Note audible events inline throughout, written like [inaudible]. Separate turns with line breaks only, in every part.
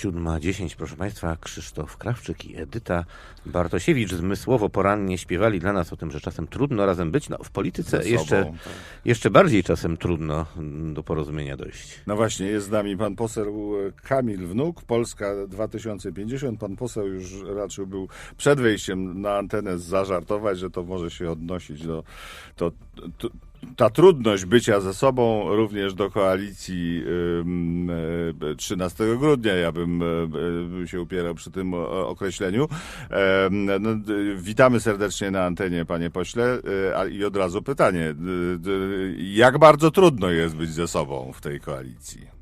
7.10, proszę Państwa, Krzysztof Krawczyk i Edyta Bartosiewicz zmysłowo porannie śpiewali dla nas o tym, że czasem trudno razem być. No, w polityce jeszcze,
tak.
jeszcze bardziej czasem trudno do porozumienia dojść.
No właśnie, jest z nami pan poseł Kamil Wnuk, Polska 2050. Pan poseł już raczył był przed wejściem na antenę zażartować, że to może się odnosić do to, to ta trudność bycia ze sobą również do koalicji ym, e, 13 grudnia, ja bym e, się upierał przy tym określeniu. No, witamy serdecznie na antenie, panie pośle. E, I od razu pytanie, jak bardzo trudno jest być ze sobą w tej koalicji?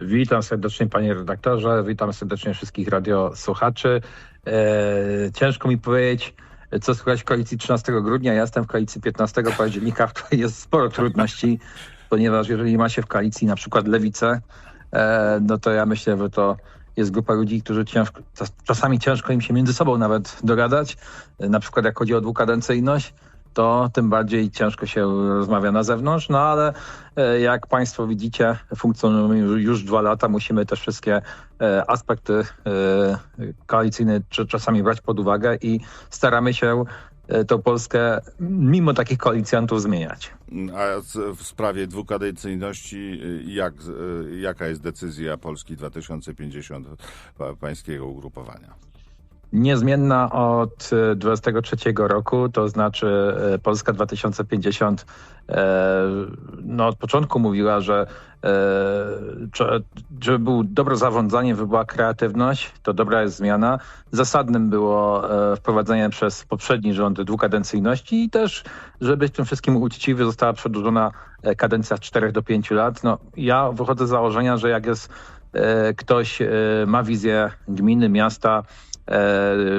Witam serdecznie panie redaktorze, witam serdecznie wszystkich radiosłuchaczy. E, ciężko mi powiedzieć, co słychać w koalicji 13 grudnia. Ja jestem w koalicji 15 października, w której jest sporo trudności, ponieważ jeżeli ma się w koalicji na przykład lewicę, e, no to ja myślę, że to jest grupa ludzi, którzy ciężko, czas- czasami ciężko im się między sobą nawet dogadać. E, Na przykład jak chodzi o dwukadencyjność, to tym bardziej ciężko się rozmawia na zewnątrz, no ale e, jak Państwo widzicie, funkcjonujemy już- dwa lata, musimy też wszystkie e, aspekty e, koalicyjne cz- czasami brać pod uwagę i staramy się tą Polskę mimo takich koalicjantów zmieniać.
A w sprawie dwukadencyjności, jak, jaka jest decyzja Polski 2050 pa- pańskiego ugrupowania?
Niezmienna od e, 23 roku, to znaczy e, Polska 2050 e, no od początku mówiła, że e, żeby było dobre zarządzanie, żeby była kreatywność, to dobra jest zmiana. Zasadnym było e, wprowadzenie przez poprzedni rząd dwukadencyjności i też, żeby tym wszystkim uczciwy, została przedłużona e, kadencja z 4 do 5 lat. No, ja wychodzę z założenia, że jak jest e, ktoś e, ma wizję gminy, miasta, E,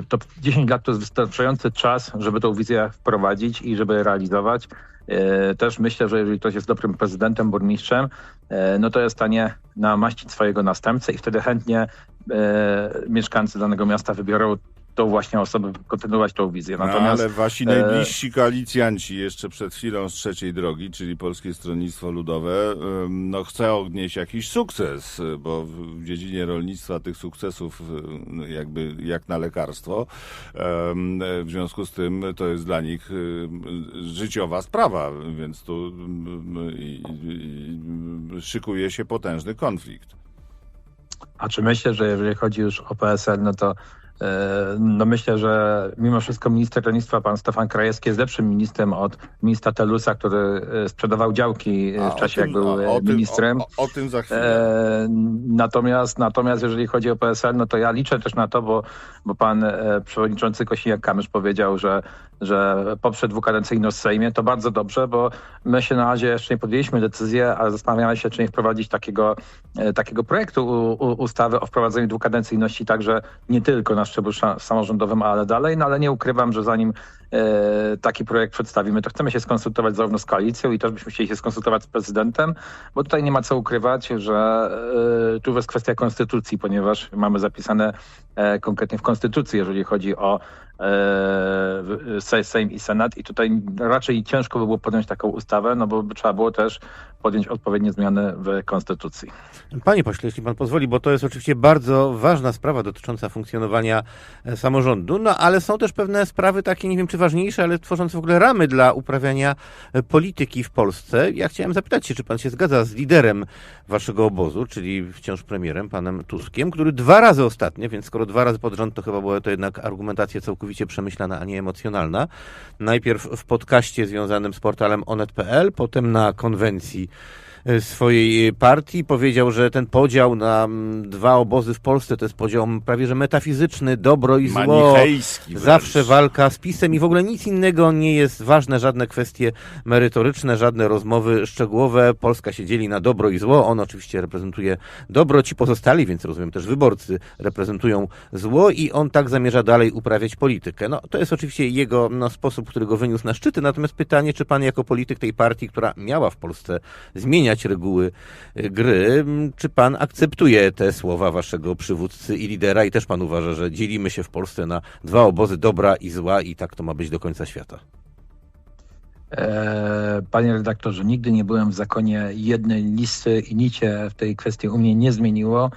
to 10 lat to jest wystarczający czas, żeby tą wizję wprowadzić i żeby realizować. E, Też myślę, że jeżeli ktoś jest dobrym prezydentem, burmistrzem, e, no to jest w stanie namaścić swojego następcę i wtedy chętnie e, mieszkańcy danego miasta wybiorą tą właśnie osobę, kontynuować tą wizję.
No,
Natomiast
ale wasi najbliżsi koalicjanci jeszcze przed chwilą z trzeciej drogi, czyli Polskie Stronnictwo Ludowe, no chce odnieść jakiś sukces, bo w dziedzinie rolnictwa tych sukcesów y, jakby jak na lekarstwo. W związku z tym to jest dla nich y, życiowa sprawa, więc tu szykuje się potężny konflikt.
A czy myślę, że jeżeli chodzi już o PSL, no to e, no myślę, że mimo wszystko minister rolnictwa, pan Stefan Krajewski jest lepszym ministrem od ministra Telusa, który e, sprzedawał działki e,
A
w czasie,
tym-
jak był e,
o tym-
ministrem.
O, o, o tym za chwilę.
E, natomiast, natomiast jeżeli chodzi o PSL, no to ja liczę też na to, bo, bo pan e, przewodniczący Kosiniak-Kamysz powiedział, że, że poprze dwukadencyjność w Sejmie. To bardzo dobrze, bo my się na razie jeszcze nie podjęliśmy decyzji, a zastanawiamy się, czy nie wprowadzić takiego, e, takiego projektu ustawy o wprowadzeniu dwukadencyjności także nie tylko na szczeblu sza- samorządowym, ale dalej. No ale nie ukrywam, że zanim taki projekt przedstawimy, to chcemy się skonsultować zarówno z koalicją i też byśmy chcieli się skonsultować z prezydentem, bo tutaj nie ma co ukrywać, że e, tu jest kwestia konstytucji, ponieważ mamy zapisane e, konkretnie w konstytucji, jeżeli chodzi o e, Sejm i Senat i tutaj raczej ciężko by było podjąć taką ustawę, no bo by trzeba było też podjąć odpowiednie zmiany w konstytucji.
Panie pośle, jeśli pan pozwoli, bo to jest oczywiście bardzo ważna sprawa dotycząca funkcjonowania e, samorządu, no ale są też pewne sprawy takie, nie wiem czy ważniejsze, ale tworzące w ogóle ramy dla uprawiania e, polityki w Polsce. Ja chciałem zapytać się, czy pan się zgadza z liderem waszego obozu, czyli wciąż premierem, panem Tuskiem, który dwa razy ostatnio, więc skoro dwa razy pod rząd, to chyba była to jednak argumentacja całkowicie przemyślana, a nie emocjonalna. Najpierw w podcaście związanym z portalem onet.pl, potem na konwencji swojej partii. Powiedział, że ten podział na mm, dwa obozy w Polsce to jest podział prawie że metafizyczny, dobro i zło. Zawsze walka z pisem i w ogóle nic innego nie jest ważne, żadne kwestie merytoryczne, żadne rozmowy szczegółowe. Polska się dzieli na dobro i zło. On oczywiście reprezentuje dobro, ci pozostali, więc rozumiem też wyborcy, reprezentują zło i on tak zamierza dalej uprawiać politykę. No, to jest oczywiście jego no, sposób, który go wyniósł na szczyty, natomiast pytanie, czy pan jako polityk tej partii, która miała w Polsce zmieniać reguły y, gry, czy pan akceptuje te słowa waszego przywódcy i lidera i też pan uważa, że dzielimy się w Polsce na dwa obozy dobra i zła i tak to ma być do końca świata?
E, Panie redaktorze, nigdy nie byłem w zakonie jednej listy i nic się w tej kwestii u mnie nie zmieniło.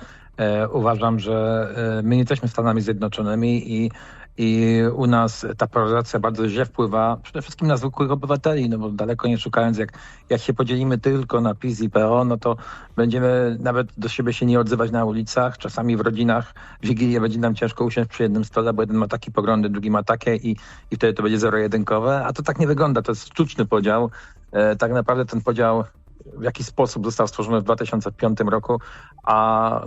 Uważam, że my nie jesteśmy Stanami Zjednoczonymi i i u nas ta polaryzacja bardzo źle wpływa przede wszystkim na zwykłych obywateli, no bo daleko nie szukając, jak, jak się podzielimy tylko na PiS i PO, no to będziemy nawet do siebie się nie odzywać na ulicach, czasami w rodzinach w Wigilię będzie nam ciężko usiąść przy jednym stole, bo jeden ma takie poglądy, drugi ma takie i, i wtedy to będzie zero-jedynkowe, a to tak nie wygląda, to jest sztuczny podział. E, tak naprawdę ten podział w jaki sposób został stworzony w 2005 roku, a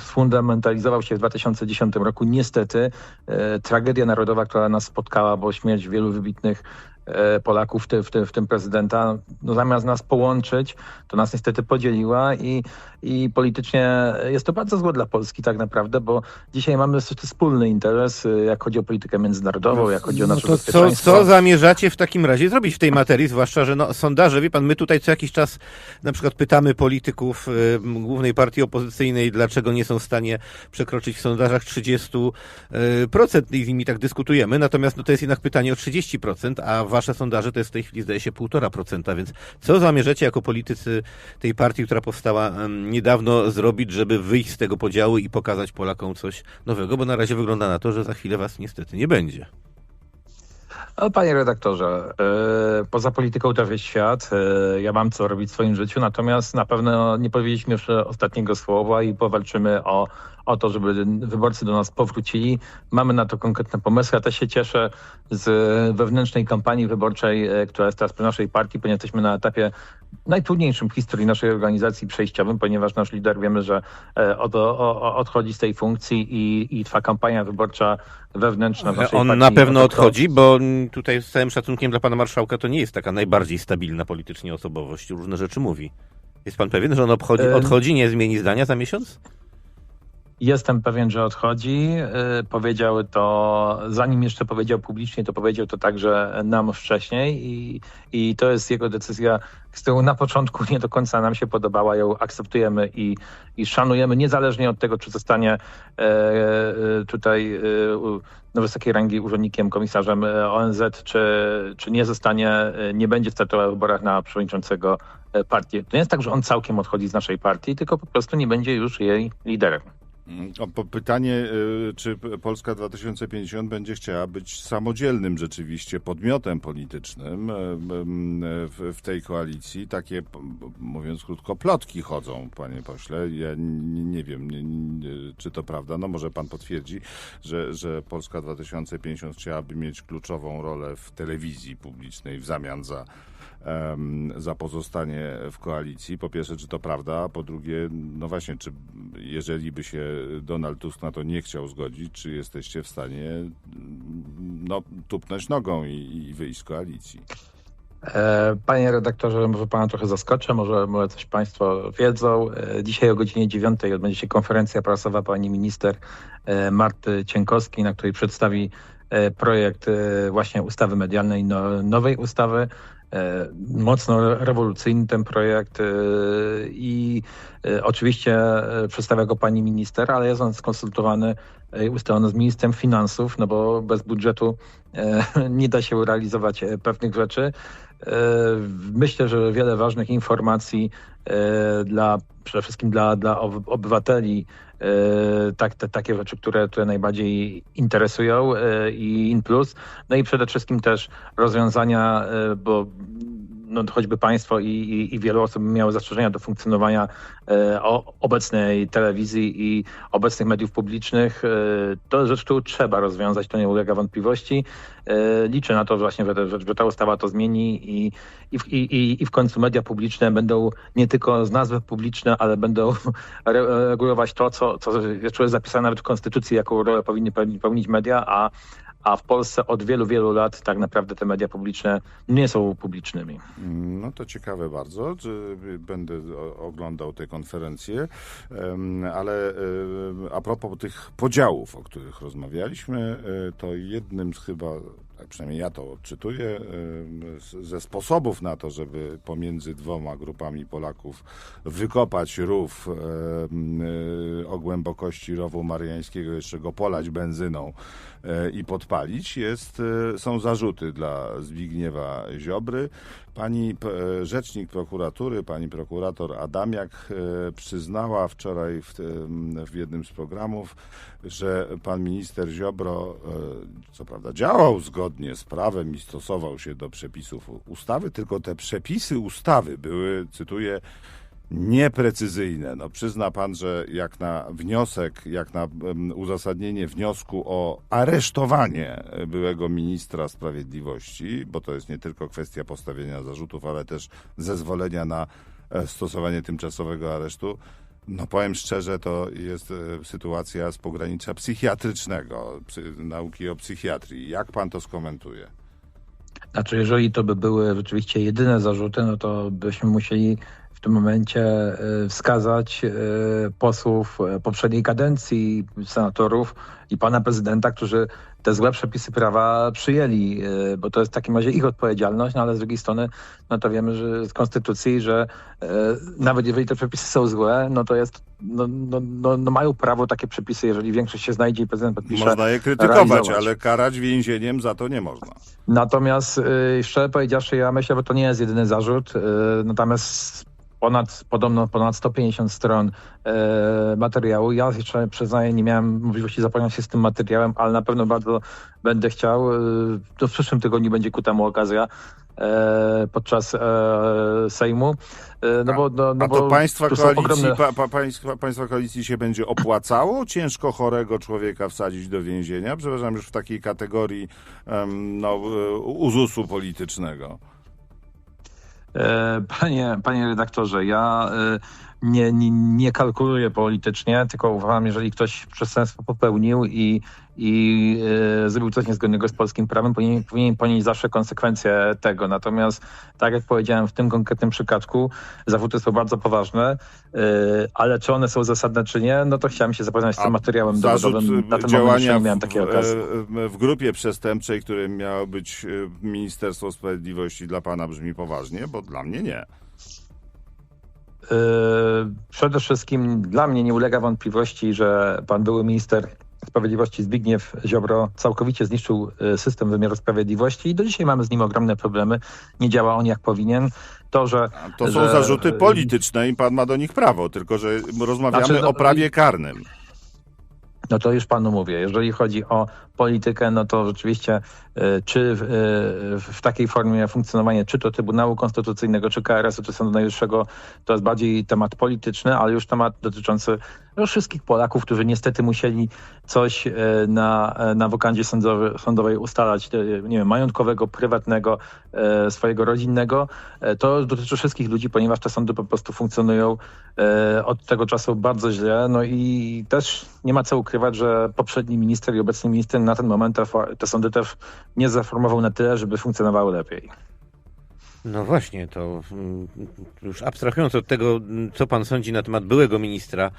sfundamentalizował się w 2010 roku. Niestety e, tragedia narodowa, która nas spotkała, bo śmierć wielu wybitnych Polaków, w, ty, w, ty, w tym prezydenta, no zamiast nas połączyć, to nas niestety podzieliła i, i politycznie jest to bardzo złe dla Polski tak naprawdę, bo dzisiaj mamy wspólny interes, e, jak chodzi o politykę międzynarodową, jak chodzi o nasze
no to co, co zamierzacie w takim razie zrobić w tej materii, zwłaszcza, że no, sondaże, wie pan, my tutaj co jakiś czas na przykład pytamy polityków y, głównej partii opozycyjnej, dlaczego nie są w stanie przekroczyć w sondażach 30% y, i z nimi tak dyskutujemy, natomiast no, to jest jednak pytanie o 30%, a wasze sondaże to jest w tej chwili zdaje się 1,5%, więc co zamierzacie jako politycy tej partii, która powstała niedawno zrobić, żeby wyjść z tego podziału i pokazać Polakom coś nowego, bo na razie wygląda na to, że za chwilę was niestety nie będzie.
Panie redaktorze, e, poza polityką też jest świat. E, ja mam co robić w swoim życiu, natomiast na pewno nie powiedzieliśmy jeszcze ostatniego słowa i powalczymy o, o to, żeby wyborcy do nas powrócili. Mamy na to konkretne pomysły. Ja też się cieszę z wewnętrznej kampanii wyborczej, e, która jest teraz przy naszej partii, ponieważ jesteśmy na etapie najtrudniejszym w historii naszej organizacji przejściowym, ponieważ nasz lider wiemy, że od, odchodzi z tej funkcji i, i trwa kampania wyborcza wewnętrzna.
On na pewno odchodzi, bo tutaj z całym szacunkiem dla pana marszałka to nie jest taka najbardziej stabilna politycznie osobowość. Różne rzeczy mówi. Jest pan pewien, że on obchodzi, odchodzi, nie zmieni zdania za miesiąc?
Jestem pewien, że odchodzi. Y, powiedział to, zanim jeszcze powiedział publicznie, to powiedział to także nam wcześniej i, i to jest jego decyzja, z którą na początku nie do końca nam się podobała. Ją akceptujemy i, i szanujemy, niezależnie od tego, czy zostanie e, e, tutaj e, no, wysokiej rangi urzędnikiem, komisarzem ONZ, czy, czy nie zostanie, nie będzie startował w wyborach na przewodniczącego partii. To nie jest tak, że on całkiem odchodzi z naszej partii, tylko po prostu nie będzie już jej liderem.
Pytanie, y, czy Polska 2050 będzie chciała być samodzielnym rzeczywiście podmiotem politycznym y, y, w, tej koalicji? Takie, mówiąc krótko, plotki chodzą, panie pośle. Ja nie, wiem, czy to prawda. No może pan potwierdzi, że, że Polska 2050 chciałaby mieć kluczową rolę w telewizji publicznej w zamian za za pozostanie w koalicji. Po pierwsze, czy to prawda, po drugie, no właśnie, czy jeżeli by się Donald Tusk na to nie chciał zgodzić, czy jesteście w stanie no, tupnąć nogą i, i wyjść z koalicji?
E, panie redaktorze, może pana trochę zaskoczę, może, może coś państwo wiedzą. E, dzisiaj o godzinie 9 odbędzie się konferencja prasowa pani minister e, Marty Cienkowskiej, na której przedstawi projekt właśnie ustawy medialnej, no, nowej ustawy. E, mocno rewolucyjny ten projekt e, i e, oczywiście przedstawia go pani minister, ale jest on skonsultowany ustalony z ministrem finansów, no bo bez budżetu [laughs] nie da się realizować pewnych rzeczy. Myślę, że wiele ważnych informacji dla, przede wszystkim dla, dla obywateli, tak, te, takie rzeczy, które, które najbardziej interesują i in plus. No i przede wszystkim też rozwiązania, bo no, choćby państwo i, i, i wielu osób miało zastrzeżenia do funkcjonowania e, o, obecnej telewizji i obecnych mediów publicznych. E, to rzecz, którą trzeba rozwiązać, to nie ulega wątpliwości. E, liczę na to że właśnie, że, że ta ustawa to zmieni i, i, i, i w końcu media publiczne będą nie tylko z nazwy publiczne, ale będą regulować to, co, co jest zapisane nawet w Konstytucji, jaką rolę powinny pełnić media, a a w Polsce od wielu, wielu lat tak naprawdę te media publiczne nie są publicznymi.
No to ciekawe bardzo. Będę oglądał te konferencje, ale a propos tych podziałów, o których rozmawialiśmy, e, to jednym z chyba przynajmniej ja to odczytuję, ze sposobów na to, żeby pomiędzy dwoma grupami Polaków wykopać rów y, o głębokości rowu mariańskiego, jeszcze go polać benzyną i podpalić, jest, są zarzuty dla Zbigniewa Ziobry. Pani rzecznik prokuratury, pani prokurator Adamiak przyznała wczoraj w, w jednym z programów, że pan minister Ziobro, co prawda działał zgodnie z prawem i stosował się do przepisów ustawy, tylko te przepisy ustawy były, cytuję, nieprecyzyjne. No, przyzna pan, że jak na wniosek, jak na uzasadnienie wniosku o aresztowanie byłego ministra sprawiedliwości, bo to jest nie tylko kwestia postawienia zarzutów, ale też zezwolenia na e, stosowanie tymczasowego aresztu, no powiem szczerze, to jest e, sytuacja z pogranicza psychiatrycznego, psy, nauki o psychiatrii. Jak pan to skomentuje?
Znaczy, jeżeli to by były rzeczywiście jedyne zarzuty, no to byśmy musieli tym momencie e, wskazać e, posłów poprzedniej kadencji, senatorów i pana prezydenta, którzy te złe przepisy prawa przyjęli, e, bo to jest w takim razie ich odpowiedzialność, no ale z drugiej strony, no to wiemy, że z konstytucji, że e, nawet jeżeli te przepisy są złe, no to jest, no, no, no, no mają prawo takie przepisy, jeżeli większość się znajdzie i prezydent podpisze.
Można je krytykować, ale karać więzieniem za to nie można.
Natomiast, e, szczerze powiedziawszy, ja myślę, że to nie jest jedyny zarzut, natomiast ponad, podobno ponad 150 stron e, materiału. Ja jeszcze przyznaję, nie miałem możliwości zapoznać się z tym materiałem, ale na pewno bardzo będę chciał. E, to w przyszłym tygodniu będzie ku temu okazja e, podczas e, Sejmu.
E, no bo, no, no a to państwa koalicji, ogromne... pa, pa, państwa, państwa koalicji się będzie opłacało ciężko chorego człowieka wsadzić do więzienia? Przepraszam, już w takiej kategorii um, no, uzusu politycznego.
E, panie, panie redaktorze, ja e, nie, nie, nie kalkuluję politycznie, tylko uważam, jeżeli ktoś przestępstwo popełnił i i e, zrobił coś niezgodnego z polskim prawem, powinien, powinien ponieść zawsze konsekwencje tego. Natomiast, tak jak powiedziałem, w tym konkretnym przypadku zawódy są bardzo poważne, e, ale czy one są zasadne, czy nie, no to chciałem się zapoznać z tym A materiałem dowodowym.
Na ten działania nie miałem takiej okazji. W, w grupie przestępczej, której miało być e, Ministerstwo Sprawiedliwości dla pana brzmi poważnie, bo dla mnie nie.
Przede wszystkim dla mnie nie ulega wątpliwości, że pan były minister Sprawiedliwości Zbigniew Ziobro całkowicie zniszczył e, system wymiaru sprawiedliwości i do dzisiaj mamy z nim ogromne problemy. Nie działa on jak powinien.
To, że, to są że, zarzuty polityczne i pan ma do nich prawo, tylko że rozmawiamy znaczy, no, o prawie karnym.
No to już panu mówię. Jeżeli chodzi o politykę, no to rzeczywiście e, czy w, e, w, takiej formie funkcjonowania, czy to Trybunału Konstytucyjnego, czy KRS-u, czy Sądu Najwyższego, to jest bardziej temat polityczny, ale już temat dotyczący no, wszystkich Polaków, którzy niestety musieli coś e, na, na wokandzie sądowej, ustalać, nie wiem, majątkowego, prywatnego, swojego rodzinnego. To dotyczy wszystkich ludzi, ponieważ te sądy po prostu funkcjonują od tego czasu bardzo źle. No i też nie ma co ukrywać, że poprzedni minister i obecny minister na ten moment te, te sądy też nie zaformował na tyle, żeby funkcjonowały lepiej.
No właśnie, to mm, już abstrahując od tego, co pan sądzi na temat byłego ministra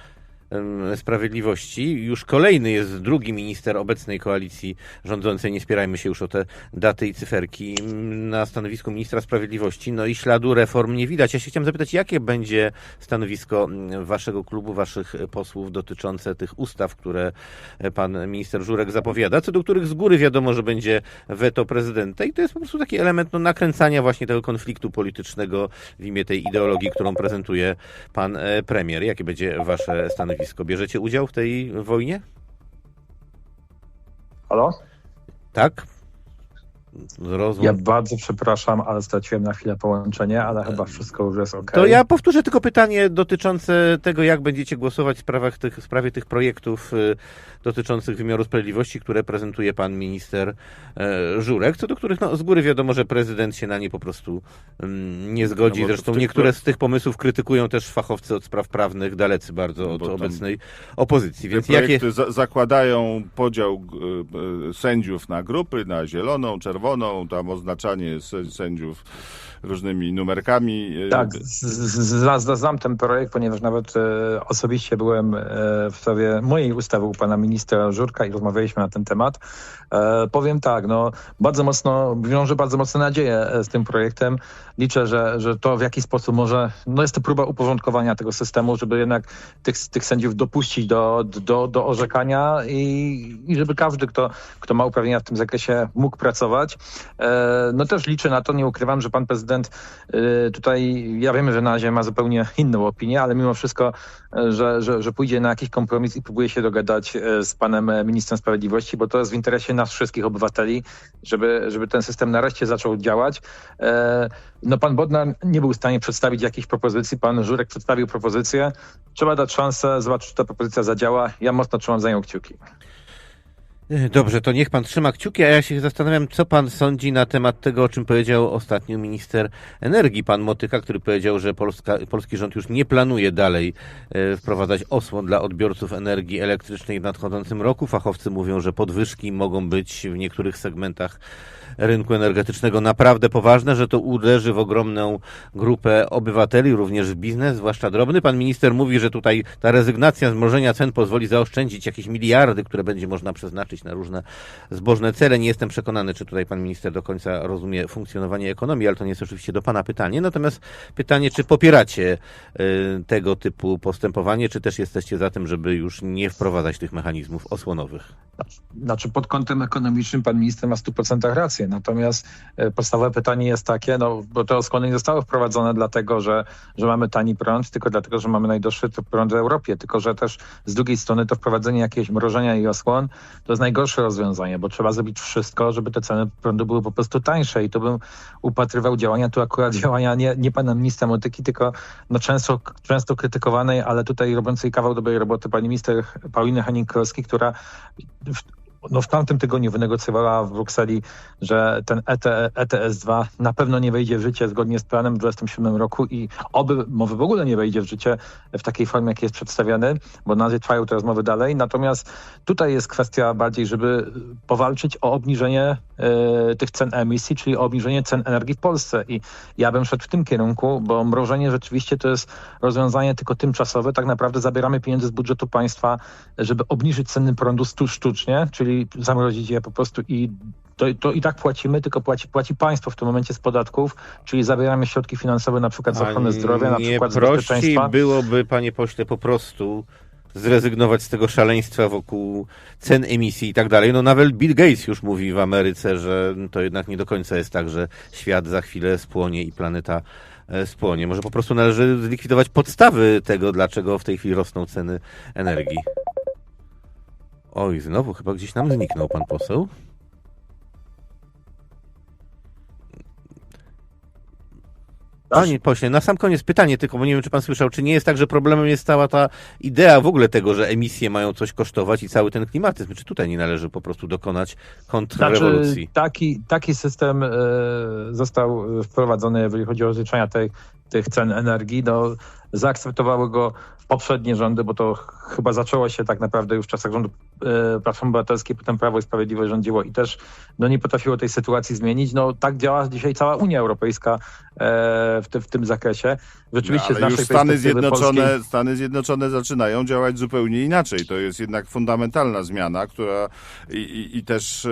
Sprawiedliwości. Już kolejny jest drugi minister obecnej koalicji rządzącej, nie spierajmy się już o te daty i cyferki, na stanowisku ministra Sprawiedliwości. No i śladu reform nie widać. Ja się chciałem zapytać, jakie będzie stanowisko waszego klubu, waszych posłów dotyczące tych ustaw, które pan minister Żurek zapowiada, co do których z góry wiadomo, że będzie weto prezydenta i to jest po prostu taki element no, nakręcania właśnie tego konfliktu politycznego w imię tej ideologii, którą prezentuje pan e, premier. Jakie będzie wasze stanowisko? Stanowisko. Bierzecie udział w tej wojnie?
Halo?
Tak?
Rozum. Ja bardzo przepraszam, ale straciłem na chwilę połączenie, ale chyba wszystko już jest ok.
To ja powtórzę tylko pytanie dotyczące tego, jak będziecie głosować w, sprawach tych, w sprawie tych projektów y, dotyczących wymiaru sprawiedliwości, które prezentuje pan minister y, Żurek, co do których no, z góry wiadomo, że prezydent się na nie po prostu y, nie zgodzi. No Zresztą niektóre z tych pomysłów krytykują też fachowcy od spraw prawnych, dalecy bardzo no od obecnej opozycji.
Więc jakie... zakładają podział y, y, sędziów na grupy, na zieloną, czerwoną, czerwoną, tam oznaczanie sędziów różnymi numerkami. e,
Tak, znam ten projekt, ponieważ nawet e, osobiście byłem e, w sprawie mojej ustawy u pana ministra Żurka i rozmawialiśmy na ten temat. E, powiem tak, no bardzo mocno, wiążę bardzo mocne nadzieje z tym projektem. Liczę, że, że to w jakiś sposób może, no jest to próba uporządkowania tego systemu, żeby jednak tych, tych sędziów dopuścić do, do, do orzekania i, i żeby każdy, kto, kto ma uprawnienia w tym zakresie, mógł pracować. No też liczę na to, nie ukrywam, że pan prezydent e, tutaj, ja wiem, że na razie ma zupełnie inną opinię, ale mimo wszystko, e, że, że, że pójdzie na jakiś kompromis i próbuje się dogadać e, z panem ministrem sprawiedliwości, bo to jest w interesie nas wszystkich obywateli, żeby, żeby ten system nareszcie zaczął działać. No pan Bodnar nie był w stanie przedstawić jakichś propozycji, pan Żurek przedstawił propozycję. Trzeba dać szansę, zobaczyć, czy ta propozycja zadziała. Ja mocno trzymam za nią kciuki.
E, Dobrze, to niech pan trzyma kciuki, a ja się zastanawiam, co pan sądzi na temat tego, o czym powiedział ostatnio minister energii, pan Motyka, który powiedział, że Polska, polski rząd już nie planuje dalej e, wprowadzać osłon dla odbiorców energii elektrycznej w nadchodzącym roku. Fachowcy mówią, że podwyżki mogą być w niektórych segmentach rynku energetycznego naprawdę poważne, że to uderzy w ogromną grupę obywateli, również w biznes, zwłaszcza drobny. Pan minister mówi, że tutaj ta rezygnacja z mrożenia cen pozwoli zaoszczędzić jakieś miliardy, które będzie można przeznaczyć na różne zbożne cele. Nie jestem przekonany, czy tutaj pan minister do końca rozumie funkcjonowanie ekonomii, ale to nie jest oczywiście do pana pytanie. Natomiast pytanie, czy popieracie y, tego typu postępowanie, czy też jesteście za tym, żeby już nie wprowadzać tych mechanizmów osłonowych?
Znaczy pod kątem ekonomicznym pan minister ma w 100% rację, natomiast e, podstawowe pytanie jest takie, no bo te osłony nie zostały wprowadzone dlatego, że, że mamy tani prąd, tylko dlatego, że mamy najdroższy prąd w Europie, tylko że też z drugiej strony to wprowadzenie jakiegoś mrożenia i osłon to jest najgorsze rozwiązanie, bo trzeba zrobić wszystko, żeby te ceny prądu były po prostu tańsze. I to bym upatrywał działania, tu akurat [laughs] działania nie, nie pana ministra Motyki, tylko no często, często krytykowanej, ale tutaj robiącej kawał dobrej roboty pani minister Pauliny Henning-Krowskiej, która w, no w tamtym tygodniu wynegocjowała w Brukseli, że ten E ET, ETS-2 na pewno nie wejdzie w życie zgodnie z planem w 2027 roku i oby może w ogóle nie wejdzie w życie w takiej formie, jak jest przedstawiany, bo na razie trwają te rozmowy dalej. Natomiast tutaj jest kwestia bardziej, żeby powalczyć o obniżenie e, tych cen emisji, czyli o obniżenie cen energii w Polsce. I ja bym szedł w tym kierunku, bo mrożenie rzeczywiście to jest rozwiązanie tylko tymczasowe. Tak naprawdę zabieramy pieniądze z budżetu państwa, żeby obniżyć ceny prądu sztucznie, czyli zamrozić je po prostu i to, to i tak płacimy, tylko płaci, płaci państwo w tym momencie z podatków, czyli zabieramy środki finansowe na przykład z ochrony zdrowia, na
nie
przykład z bezpieczeństwa.
byłoby, panie pośle, po prostu zrezygnować z tego szaleństwa wokół cen emisji i tak dalej. No nawet Bill Gates już mówi w Ameryce, że to jednak nie do końca jest tak, że świat za chwilę spłonie i planeta e, spłonie. Może po prostu należy zlikwidować podstawy tego, dlaczego w tej chwili rosną ceny energii. Oj, znowu chyba gdzieś nam zniknął pan poseł. Panie pośle, na sam koniec pytanie tylko, bo nie wiem, czy pan słyszał, czy nie jest tak, że problemem jest cała ta idea w ogóle tego, że emisje mają coś kosztować i cały ten klimatyzm. Czy tutaj nie należy po prostu dokonać kontrrewolucji?
Znaczy, taki, taki system e, został wprowadzony, jeżeli chodzi o rozliczania tej, tych cen energii. No, zaakceptowały go poprzednie rządy, bo to ch- chyba zaczęło się tak naprawdę już w czasach rządu e, Platformy Obywatelskiej, potem Prawo i Sprawiedliwość rządziło i też no, nie potrafiło tej sytuacji zmienić. No tak działa dzisiaj cała Unia Europejska e, w, w tym zakresie. Rzeczywiście
No,
z naszej
już Stany Zjednoczone,
polskiej-
Stany Zjednoczone zaczynają działać zupełnie inaczej. To jest jednak fundamentalna zmiana, która i, i, i też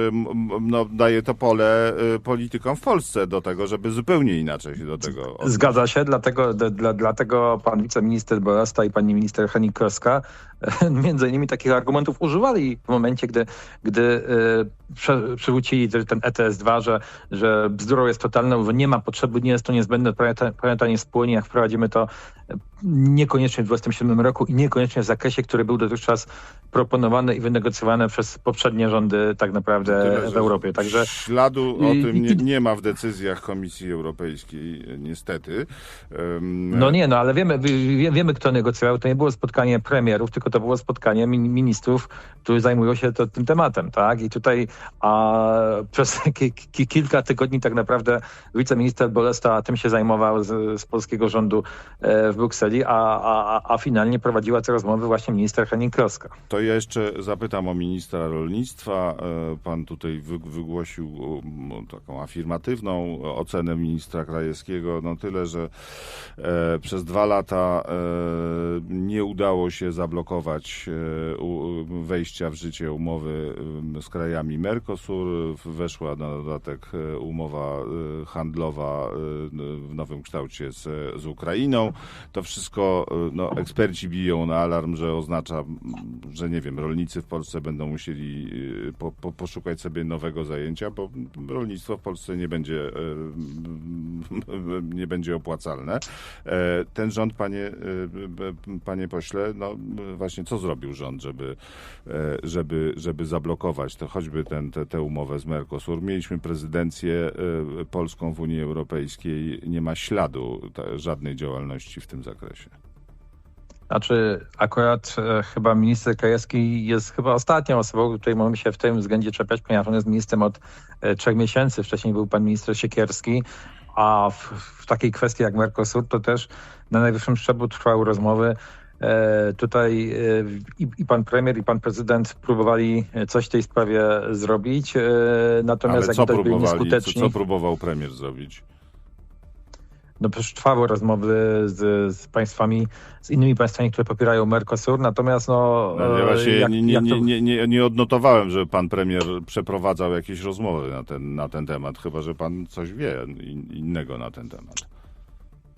no, daje to pole y, politykom w Polsce do tego, żeby zupełnie inaczej się do tego odnieść.
Zgadza się, dlatego, dla, dlatego pan wiceminister Borasta i pani minister Henikowska [laughs] między innymi takich argumentów używali w momencie, gdy, gdy e, prze, przywrócili te- ten ETS-2, że, że bzdurą jest totalną, że nie ma potrzeby, nie jest to niezbędne, planeta, planeta nie spłonie, jak wprowadzimy to e, niekoniecznie w 27 roku i niekoniecznie w zakresie, który był dotychczas proponowany i wynegocjowany przez poprzednie rządy tak naprawdę
Tyle,
w Europie. Także
Śladu o tym nie, nie ma w decyzjach Komisji Europejskiej, niestety.
No nie, no ale wiemy, wiemy, kto negocjował. To nie było spotkanie premierów, tylko to było spotkanie ministrów, którzy zajmują się to, tym tematem, tak? I tutaj a, przez [laughs] kilka tygodni tak naprawdę wiceminister Bolesta tym się zajmował z, z polskiego rządu e, w Brukseli, a, a, a finalnie prowadziła te rozmowy właśnie minister Henning-Kloska.
To ja jeszcze zapytam o ministra rolnictwa. E, pan tutaj wygłosił taką afirmatywną ocenę ministra Krajewskiego, no tyle, że przez dwa lata nie udało się zablokować wejścia w życie umowy z krajami Mercosur. Weszła na dodatek umowa handlowa w nowym kształcie z, z Ukrainą. To wszystko no, eksperci biją na alarm, że oznacza, że nie wiem, rolnicy w Polsce będą musieli po, po, poszukać sobie nowego zajęcia, bo rolnictwo w Polsce nie będzie, [laughs] nie będzie opłacalne. E, ten rząd, panie, y, panie pośle, no właśnie co zrobił rząd, żeby, e, żeby, żeby zablokować to, choćby ten, tę umowę z Mercosur? Mieliśmy prezydencję polską w Unii Europejskiej, nie ma śladu żadnej działalności w tym zakresie.
Znaczy, akurat e, chyba minister Krajewski jest chyba ostatnią osobą, której możemy się w tym względzie czepiać, ponieważ on jest ministrem od e, trzech miesięcy. Wcześniej był pan minister Siekierski, a w, w takiej kwestii jak Mercosur to też na najwyższym szczeblu trwały rozmowy. E, tutaj e, i, i, pan premier, i pan prezydent próbowali coś w tej sprawie zrobić, e, natomiast
Ale co jak byli nieskuteczni. Co, co próbował premier zrobić?
No przecież trwały rozmowy z, z, państwami, z innymi państwami, które popierają Mercosur, natomiast no...
no ja właśnie jak, nie, jak to... nie, nie, nie, odnotowałem, że pan premier przeprowadzał jakieś rozmowy na ten, na ten temat, chyba że pan coś wie innego na ten temat.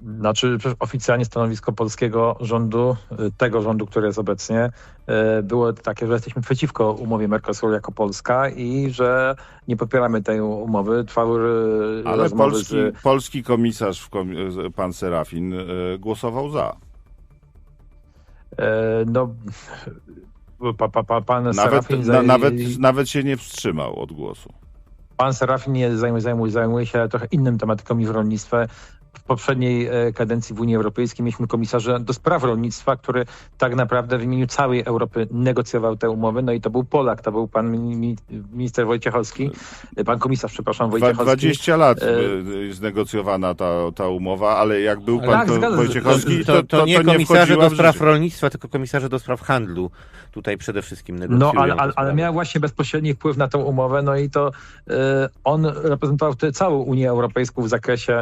Znaczy oficjalnie stanowisko polskiego rządu, y, tego rządu, który jest obecnie, y, było takie, że jesteśmy przeciwko umowie Mercosur jako Polska i że nie popieramy tej umowy. Trwały
y, Ale polski, z... polski komisarz, pan Serafin, głosował za.
No, pa, pa, pa, pan
nawet, Serafin... Na, nawet, nawet się nie wstrzymał od głosu.
Pan Serafin zajmuje, zajmuje, zajmuje się trochę innym tematyką niż rolnictwie w poprzedniej e, kadencji w Unii Europejskiej mieliśmy komisarza do spraw rolnictwa, który tak naprawdę w imieniu całej Europy negocjował te umowy. No i to był Polak, to był pan minister Wojciechowski, pan komisarz, przepraszam, Wojciechowski.
20 lat e... znegocjowana ta, ta umowa, ale jak był pan tak, Wojciechowski, to, to, to, to nie, komisarze
do spraw rolnictwa, tylko komisarze do spraw handlu tutaj przede wszystkim negocjują.
No, ale, ale, ale miał właśnie bezpośredni wpływ na tę umowę, no i to y, on reprezentował całą Unię Europejską w zakresie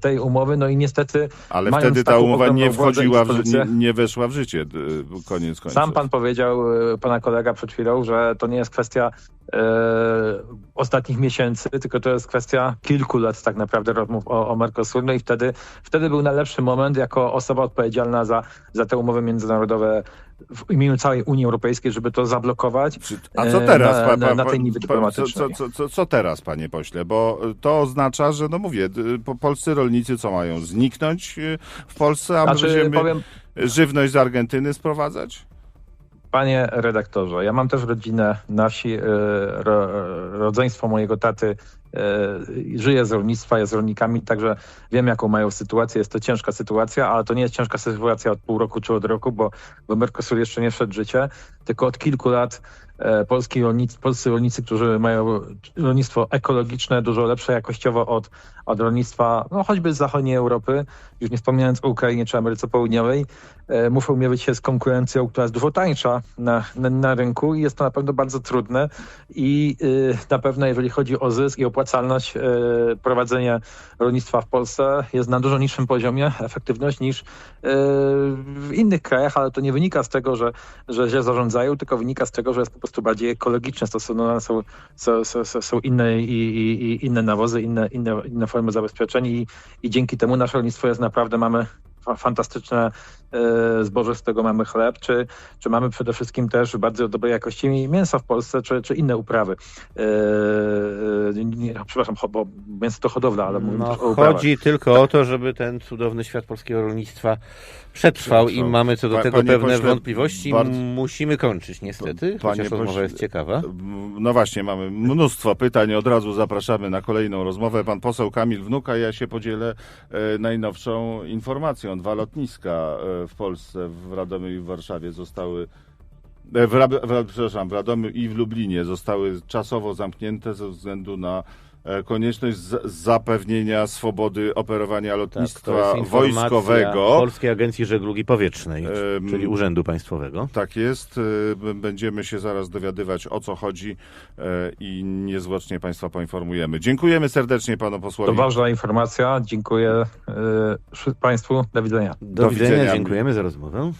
tej umowy, no i niestety...
Ale wtedy ta umowa nie wchodziła, w, nie, nie weszła w życie, koniec końców.
Sam pan powiedział, e, pana kolega przed chwilą, że to nie jest kwestia e, ostatnich miesięcy, tylko to jest kwestia kilku lat tak naprawdę rozmów o, o Mercosur. No i wtedy, wtedy był najlepszy moment jako osoba odpowiedzialna za, za te umowy międzynarodowe w imieniu całej Unii Europejskiej, żeby to zablokować.
A co teraz? Na, na, na tej niwie dyplomatycznej. Co, co, co, co, teraz, panie pośle? Bo to oznacza, że no mówię, polscy rolnicy co mają? Zniknąć y, w Polsce, a znaczy, będziemy powiem... żywność z Argentyny sprowadzać?
Panie redaktorze, ja mam też rodzinę na wsi. Y, ro, rodzeństwo mojego taty y, żyje z rolnictwa, jest rolnikami, także wiem, jaką mają sytuację. Jest to ciężka sytuacja, ale to nie jest ciężka sytuacja od pół roku czy od roku, bo, bo Mercosur jeszcze nie wszedł w życie, tylko od kilku lat E, polski rolnicy, polscy rolnicy, którzy mają rolnictwo ekologiczne, dużo lepsze jakościowo od, od rolnictwa, no choćby z zachodniej Europy, już nie wspominając o Ukrainie czy Ameryce Południowej, e, muszą mierzyć się z konkurencją, która jest dużo tańsza na, na, na rynku i jest to na pewno bardzo trudne. I y, na pewno jeżeli chodzi o zysk i opłacalność y, prowadzenia rolnictwa w Polsce jest na dużo niższym poziomie efektywność niż w innych krajach, ale to nie wynika z tego, że, że źle zarządzają, tylko wynika z tego, że jest prostu bardziej ekologiczne, stosowane są, są, są, są inne, i, i, inne nawozy, inne, inne, inne formy zabezpieczeń i, i dzięki temu nasze rolnictwo jest naprawdę, mamy fantastyczne zboże, z którego mamy chleb, czy, czy mamy przede wszystkim też bardzo dobrej jakości mięso w Polsce, czy, czy inne uprawy. E, e, nie, przepraszam, bo mięso to hodowla, ale mówię
No,
też o uprawach.
chodzi tylko o to, żeby ten cudowny świat polskiego rolnictwa przetrwał i mamy co do tego
panie
pewne
pośle,
wątpliwości.
bardzo-
Musimy kończyć niestety,
Panie
chociaż rozmowa
pośle,
jest ciekawa.
No właśnie, mamy mnóstwo pytań. Od razu zapraszamy na kolejną rozmowę. Pan poseł Kamil Wnuka, ja się podzielę e, najnowszą informacją. Dwa lotniska e, w Polsce, w Radomiu i w Warszawie zostały e, w, Rab- w, przepraszam, w Radomiu i w Lublinie zostały czasowo zamknięte ze względu na konieczność z- zapewnienia swobody operowania
Tak,
lotnictwa
to jest informacja
wojskowego.
Polskiej Agencji Żeglugi Powietrznej, czyli Urzędu Państwowego.
Tak jest. b- Będziemy się zaraz dowiadywać o co chodzi e, i niezwłocznie Państwa poinformujemy. Dziękujemy serdecznie Panu
To
posłowi.
ważna informacja. Dziękuję e, Państwu. Do widzenia.
Do,
Do
widzenia,
widzenia.
dziękujemy za rozmowę.